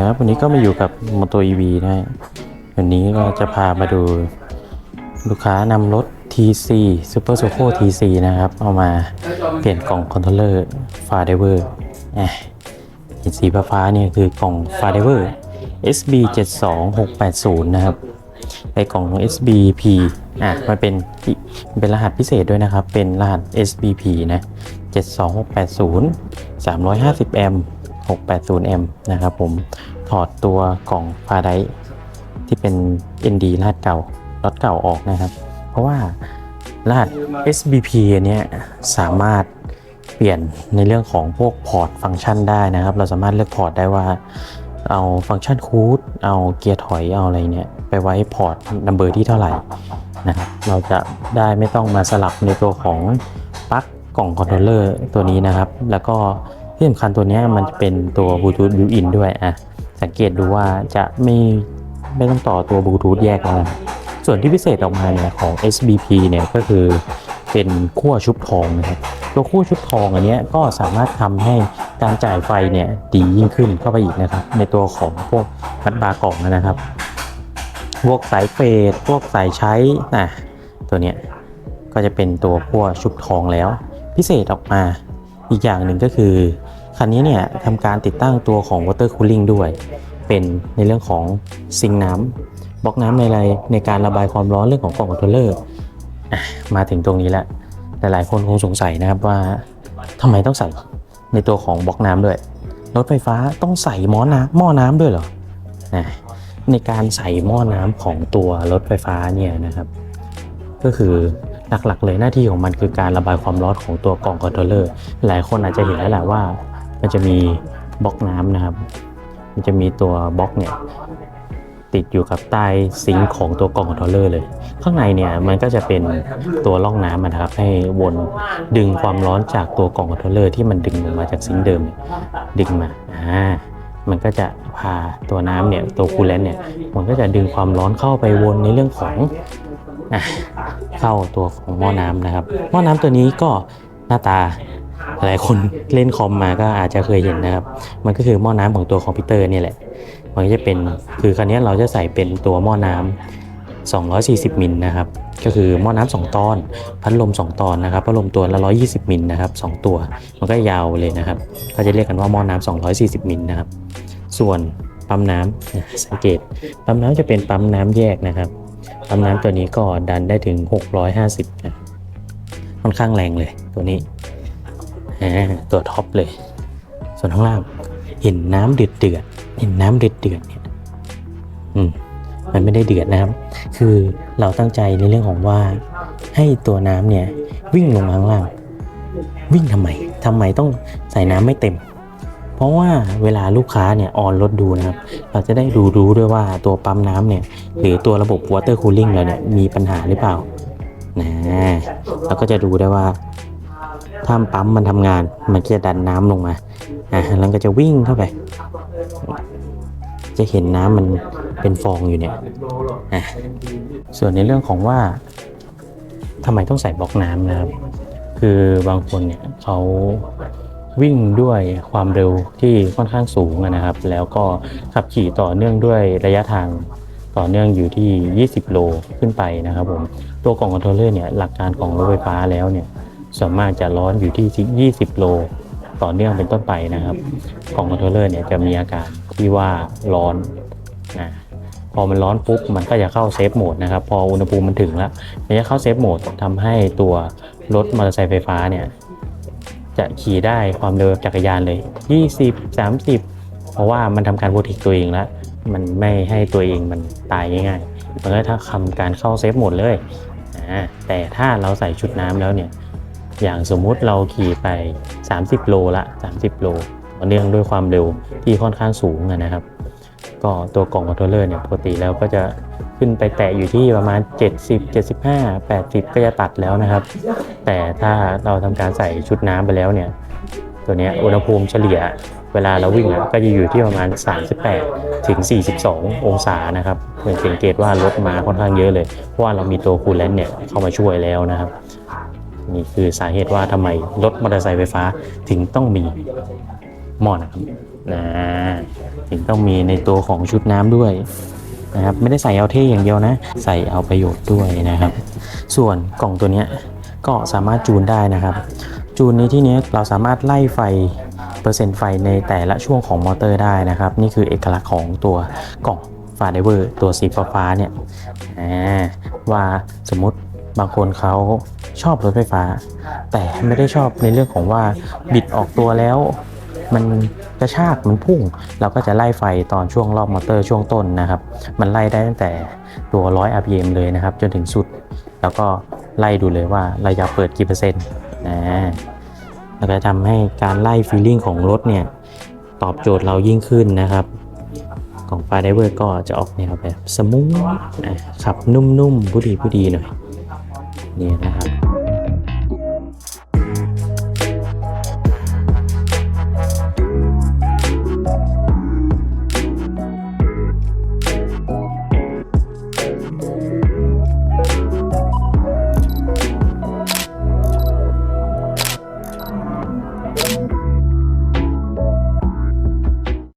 ครับวันนี้ก็มาอยู่กับมอ t o EV นะฮะวันนี้ก็จะพามาดูลูกค้านำรถ TC Super Soco TC นะครับ เอามาเปลี่ยนกล่องคอนโทรลเลอร์ f a r d e v e r อะเห็นสีฟ้าเนี่ยคือกล่อง f a r d e v e r SB 72680 นะครับไอกล่อง SBP อะมันเป็นมันเป็นรหัสพิเศษด้วยนะครับ เป็นรหัส SBP นะ 72680 350 แอมป์ 680แอมป์นะครับผมถอดตัวกล่องพาไดที่เป็น ND รหัสเก่ารถเก่าออกนะครับ เพราะว่ารหัส SBP อันเนี้ยสามารถเปลี่ยนในเรื่องของพวกพอร์ตฟังก์ชันได้นะครับ เราสามารถเลือกพอร์ตได้ว่าเอาฟังก์ชันคูดเอาเกียร์ถอยเอาอะไรเนี่ยไปไว้พอร์ตนัมเบอร์ที่เท่าไหร่นะครับเราจะได้ไม่ต้องมาสลับในตัวของปลั๊กกล่องคอนโทรลเลอร์ตัวนี้นะครับ แล้วก็ ที่สำคัญตัวนี้มันจะเป็นตัวบลูทูธบิวอินด้วยอะสังเกตดูว่าจะไม่ไม่ต้องต่อตัวบลูทูธแยกแล้วนส่วนที่พิเศษออกมาเนี่ยของ SBP เนี่ยก็คือเป็นขั้วชุบทองนะครับตัวคู่ชุบทองอันนี้ก็สามารถทำให้การจ่ายไฟเนี่ยดียิ่งขึ้นเข้าไปอีกนะครับ ในตัวของพวกพัดบาร์กล่องนะครับ พวกสายเฟดพวกสายใช้นะตัวเนี้ยก็จะเป็นตัวขั้วชุบทองแล้ว พิเศษออกมา อีกอย่างหนึ่งก็คือ คันนี้เนี่ยทำการติดตั้งตัวของ water cooling ด้วย เป็นในเรื่องของซิงน้ำบล็อกน้ำในอะไรในการระบายความร้อนเรื่องของกล่องคอนโทรลเลอร์มาถึงตรงนี้แล้วหลายๆคนคงสงสัยนะครับว่าทำไมต้องใส่ในตัวของบล็อกน้ำด้วยรถไฟฟ้าต้องใส่หม้อน้ำหม้อน้ำด้วยเหรอนะในการใส่หม้อน้ำของตัวรถไฟฟ้าเนี่ยนะครับ ก็คือ หลักๆ เลยหน้าที่ของมันคือการระบายความร้อนของตัวกล่องคอนโทรลเลอร์ หลายคนอาจจะเห็นแล้วแหละว่า มันจะมีบล็อกน้ำนะครับ มันจะมีตัวบล็อกเนี่ยติดอยู่กับใต้ซิงค์ของตัวกล่องคอนโทรลเลอร์เลย ข้างในเนี่ยมันก็จะเป็นตัวร่องน้ำนะครับ ให้วนดึงความร้อนจากตัวกล่องคอนโทรลเลอร์ที่มันดึงลงมาจากซิงค์เดิมเนี่ยดึงมาอ่ามันก็จะพาตัวน้ำเนี่ยตัวคูลเลนต์เนี่ยมันก็จะดึงความร้อนเข้าไปวนในเรื่องของอะ เข้าตัวของหม้อน้ำนะครับ หม้อน้ำตัวนี้ก็หน้าตาหลายคนเล่นคอมมาก็อาจจะเคยเห็นนะครับ มันก็คือหม้อน้ำของตัวคอมพิวเตอร์นี่แหละ มันก็จะเป็นคือคันนี้เราจะใส่เป็นตัวหม้อน้ำ240 มิลนะครับ ก็คือหม้อน้ำ2ตอน พัดลม 2 ตอนนะครับ พัดลมตัวละ 120 มิลนะครับ 2 ตัว มันก็ยาวเลยนะครับก็จะเรียกกันว่าหม้อน้ำ240 มิลนะครับ ส่วนปั๊มน้ำสังเกต ปั๊มน้ำจะเป็นปั๊มน้ำแยกนะครับ ปั๊มน้ำตัวนี้ก็ดันได้ถึง 650 นะ ค่อนข้างแรงเลยตัวนี้ ตัวท็อปเลย ส่วนข้างล่าง เห็นน้ำเดือดเดือดเห็นน้ำเดือดเดือดเนี่ยอืมมันไม่ได้เดือดนะครับ คือเราตั้งใจในเรื่องของว่า ให้ตัวน้ำเนี่ยวิ่งลงข้างล่าง วิ่งทำไมทำไมต้องใส่น้ำไม่เต็ม ราะว่าเวลาลูกค้าเนี่ยออนรถดูนะครับ เราจะได้ดูรู้ด้วยว่าตัวปั๊มน้ำเนี่ยหรือตัวระบบ water cooling เราเนี่ยมีปัญหาหรือเปล่านะเราก็จะดูได้ว่าถ้าปั๊มมันทำงาน มันก็จะดันน้ำลงมาอ่าแล้วก็จะวิ่งเข้าไป จะเห็นน้ำมันเป็นฟองอยู่เนี่ยอะส่วนในเรื่องของว่าทำไมต้องใส่บล็อกน้ำนะครับ คือบางคนเนี่ยเขา วิ่งด้วยความเร็วที่ค่อนข้างสูงนะครับ แล้วก็ขับขี่ต่อเนื่องด้วยระยะทางต่อเนื่องอยู่ที่ 20 โลขึ้นไปนะครับผมตัวกล่องคอนโทรลเลอร์เนี่ยหลักการของรถไฟฟ้าแล้วเนี่ยส่วนมากจะร้อนอยู่ที่ 20 โลต่อเนื่องเป็นต้นไปนะครับกล่องคอนโทรลเลอร์เนี่ยจะมีอาการที่ว่าร้อนนะพอมันร้อนปุ๊บมันก็จะเข้าเซฟโหมดนะครับ พออุณหภูมิมันถึงแล้วมันจะเข้าเซฟโหมดทำให้ตัวรถมอเตอร์ไซค์ไฟฟ้าเนี่ย จะขี่ได้ความเร็วจักรยานเลย 20 30 เพราะว่ามันทำการโปรเทคตัวเองแล้ว มันไม่ให้ตัวเองมันตายง่ายๆมันก็ถ้าทำการเข้าเซฟหมดเลยแต่ถ้าเราใส่ชุดน้ำแล้วเนี่ย อย่างสมมุติเราขี่ไป 30 โลละ 30 โลเนื่องด้วยความเร็วที่ค่อนข้างสูงนะครับ ก็ตัวกล่องคอนโทรลเลอร์เนี่ยปกติแล้วก็จะขึ้นไปแตะอยู่ที่ประมาณ 70 75 80 ก็จะตัดแล้วนะครับ แต่ถ้าเราทำการใส่ชุดน้ำไปแล้วเนี่ย ตัวนี้อุณหภูมิเฉลี่ยเวลาเราวิ่งอะก็จะอยู่ที่ประมาณ 38 ถึง 42 องศานะครับเห็นสังเกตว่าลดมาค่อนข้างเยอะเลย เพราะว่าเรามีตัวคูลเลนต์เนี่ยเข้ามาช่วยแล้วนะครับ นี่คือสาเหตุว่าทำไมรถมอเตอร์ไซค์ไฟฟ้าถึงต้องมีหม้อนะครับนะ ถึงต้องมีในตัวของชุดน้ำด้วยนะครับไม่ได้ใส่เอาเท่อย่างเดียวนะ ใส่เอาประโยชน์ด้วยนะครับ ส่วนกล่องตัวนี้ก็สามารถจูนได้นะครับ จูนในที่นี้เราสามารถไล่ไฟเปอร์เซ็นต์ไฟในแต่ละช่วงของมอเตอร์ได้นะครับ นี่คือเอกลักษณ์ของตัวกล่องฟาไดเวอร์ตัวสีฟ้าเนี่ยว่าสมมติบางคนเขาชอบรถไฟฟ้า แต่ไม่ได้ชอบในเรื่องของว่าบิดออกตัวแล้ว มันกระชากมันพุ่ง เราก็จะไล่ไฟตอนช่วงรอบมอเตอร์ช่วงต้นนะครับ มันไล่ได้ตั้งแต่ตัว 100 rpm เลยนะครับ จนถึงสุด แล้วก็ไล่ดูเลยว่าราอยากเปิดกี่เปอร์เซ็นต์นะแล้วก็ทำให้การไล่ฟีลลิ่งของรถเนี่ยตอบโจทย์เรายิ่งขึ้นนะครับของฟไดเวอร์ก็จะออกแนวแบบสมูทขับนุ่มๆ ผู้ดีผู้ดีหน่อยนี่นะครับ